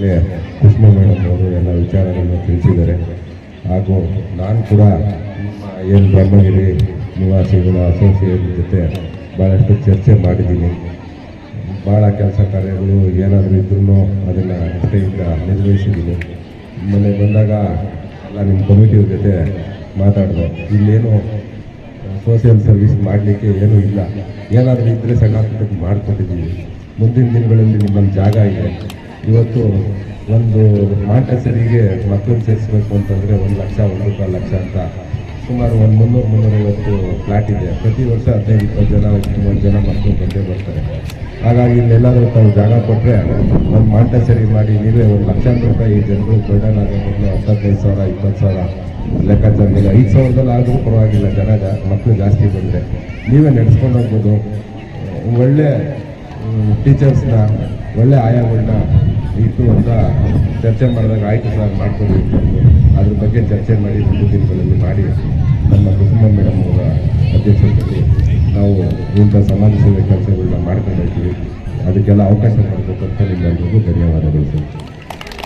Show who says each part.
Speaker 1: ಈಗಾಗಲೇ ಕುಸುಮ ಮೇಡಮ್ ಅವರು ಎಲ್ಲ ವಿಚಾರಗಳನ್ನು ತಿಳಿಸಿದ್ದಾರೆ. ಹಾಗೂ ನಾನು ಕೂಡ ಏನು ಬ್ರಹ್ಮಗಿರಿ ನಿವಾಸಿಗಳ ಅಸೋಸಿಯೇಟ್ ಜೊತೆ ಭಾಳಷ್ಟು ಚರ್ಚೆ ಮಾಡಿದ್ದೀನಿ. ಭಾಳ ಕೆಲಸ ಕಾರ್ಯಗಳು ಏನಾದರೂ ಇದ್ರೂ ಅದನ್ನು ನಿಷ್ಠೆಯಿಂದ ನಿರ್ವಹಿಸಿದ್ದೀನಿ ಮನೆಗೆ ಬಂದಾಗ ಎಲ್ಲ ನಿಮ್ಮ ಕಮಿಟಿಯವ್ರ ಜೊತೆ ಮಾತಾಡಿದೆ. ಇಲ್ಲೇನು ಸೋಷಿಯಲ್ ಸರ್ವಿಸ್ ಮಾಡಲಿಕ್ಕೆ ಏನೂ ಇಲ್ಲ. ಏನಾದರೂ ಇದ್ದರೆ ಸಣ್ಣ ಪುಟ್ಟಕ್ಕೆ ಮಾಡಿಕೊಟ್ಟಿದ್ದೀವಿ ಮುಂದಿನ ದಿನಗಳಲ್ಲಿ ನಿಮ್ಮಲ್ಲಿ ಜಾಗ ಇದೆ. ಇವತ್ತು ಒಂದು ಮಾಂಟಸರಿಗೆ ಮಕ್ಕಳನ್ನ ಸೇರಿಸ್ಬೇಕು ಅಂತಂದರೆ ಒಂದು ಲಕ್ಷ, ಒಂದು ಕಾಲು ಲಕ್ಷ ಅಂತ. ಸುಮಾರು ಒಂದು ಮುನ್ನೂರು, ಮುನ್ನೂರೈವತ್ತು ಫ್ಲ್ಯಾಟ್ ಇದೆ. ಪ್ರತಿ ವರ್ಷ ಹದಿನೈದು, ಇಪ್ಪತ್ತು ಜನ ಮೂವತ್ತು ಜನ ಮಕ್ಕಳು ಬಂದೇ ಬರ್ತಾರೆ. ಹಾಗಾಗಿ ಇಲ್ಲೆಲ್ಲಾದರೂ ತಾವು ಜಾಗ ಕೊಟ್ಟರೆ ಒಂದು ಮಾಂಟಸರಿ ಮಾಡಿ ನೀವೇ ಒಂದು ಲಕ್ಷಾಂತರ ರೂಪಾಯಿ ಈ ಜನರು ಬರ್ಡನ್ ಆಗಬೇಕು ಹತ್ತೈದು ಸಾವಿರ, ಇಪ್ಪತ್ತು ಸಾವಿರ ಲೆಕ್ಕಾಚಾರದಲ್ಲಿ ಐದು ಸಾವಿರದಲ್ಲಿ ಆದರೂ ಪರವಾಗಿಲ್ಲ ಜನ ಮಕ್ಕಳು ಜಾಸ್ತಿ ಬಂದರೆ. ನೀವೇ ನಡೆಸ್ಕೊಂಡು ಹೋಗ್ಬೋದು. ಒಳ್ಳೆ ಟೀಚರ್ಸ್ನ ಒಳ್ಳೆ ಆಯಾಗಳನ್ನ ಇಟ್ಟು ಅಂತ ಚರ್ಚೆ ಮಾಡಿದಾಗ ಆಯಿತು ಸರ್ ಮಾಡ್ತೀವಿ ಅದ್ರ ಬಗ್ಗೆ ಚರ್ಚೆ ಮಾಡಿ ಮುಂದಿನ ದಿನಗಳಲ್ಲಿ ಮಾಡಿ ನಮ್ಮ ಕುಸುಮ ಮೇಡಮ್ ಅವರ ಅಧ್ಯಕ್ಷತೆಯಲ್ಲಿ ನಾವು ಇಂಥ ಸಮಾಜ ಸೇವೆ ಕೆಲಸಗಳನ್ನ ಅದಕ್ಕೆಲ್ಲ ಅವಕಾಶ ಮಾಡಬೇಕು ಅಂತ ನಿಮ್ಮೆಲ್ಲರಿಗೂ ಧನ್ಯವಾದಗಳು ಸರ್.